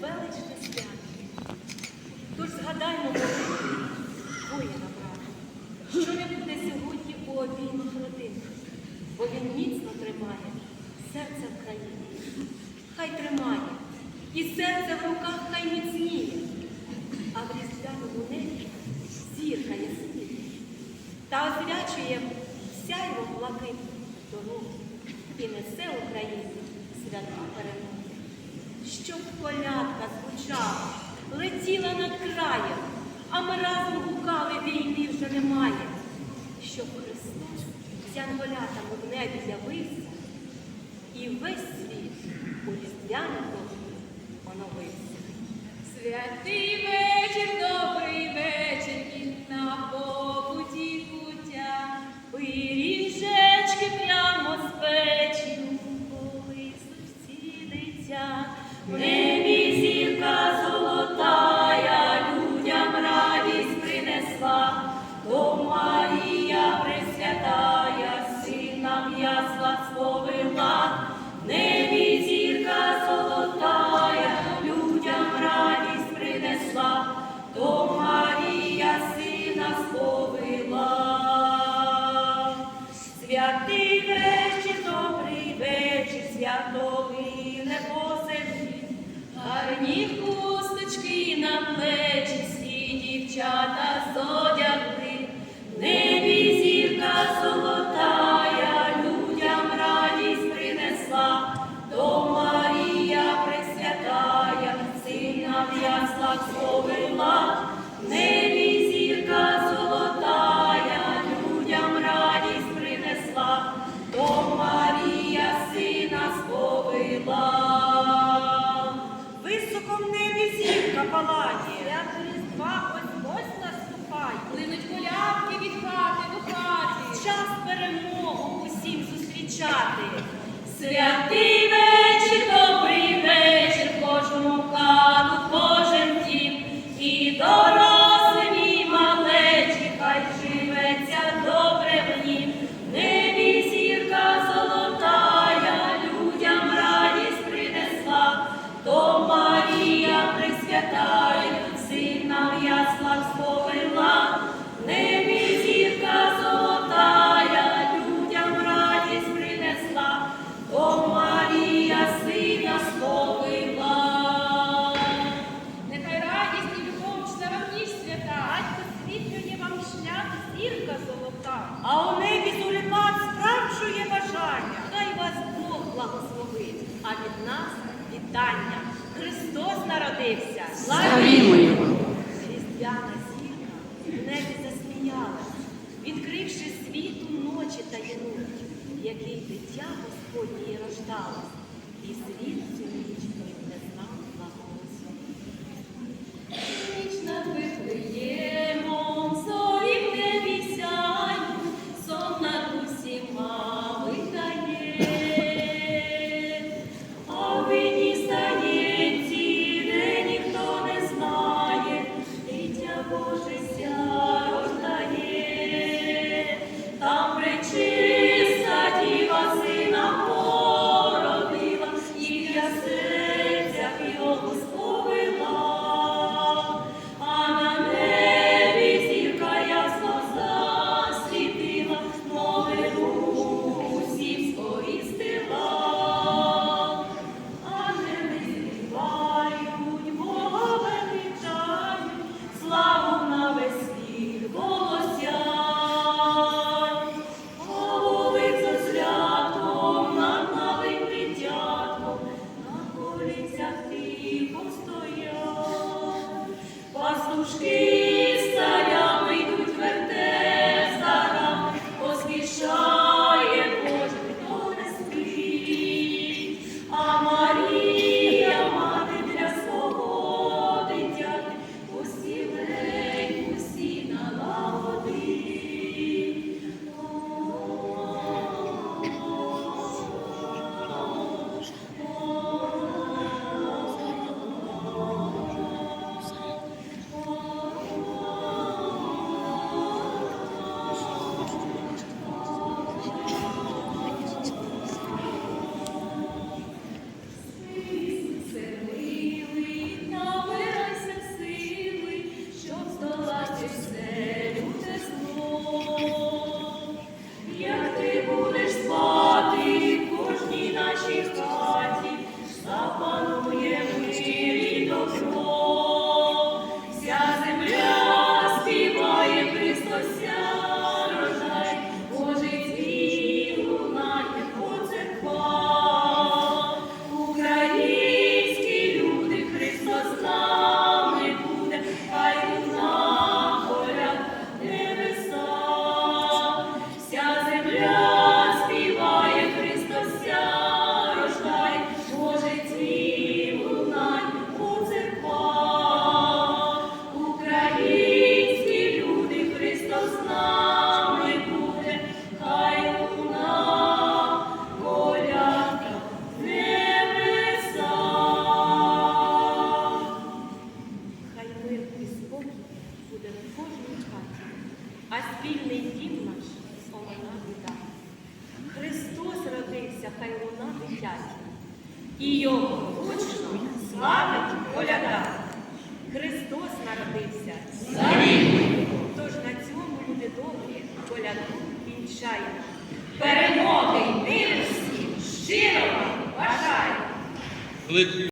величне свято. Тож згадаймо воїна брата, що не буде сьогодні у обіймах родини, бо він міцно тримає серце в країні. Хай тримає, і серце в руках хай міцніє, а в різдвяному небі зірка ясніє та освячує сяйво блакитну дорогу і несе Україні святу перемогу. Щоб колядка звучала, летіла над краєм, а ми разом гукали війни вже немає. Щоб Христос з янголятами в небі з'явився, і весь світ у різдвяну оновився. Святий гарні хусточки на плечі, всі дівчата зодягли, небі палаті. Свято Різдва ось ось наступає. Линуть колядки від хати до хати. Час перемогу усім зустрічати. Святий вітання. Христос народився. Славімо Його! Різдвяна зірка в небі засміялась, відкривши світу ночі таємну, в якій дитя Господнє рождалось, і світ цю ніч спільний дім наш омина біда. Христос родився, хай луна дитяча, і його гучно славить коляда. Христос народився. Тож на цьому люди добрі коляду вінчаємо. Перемоги всім щиро! Великою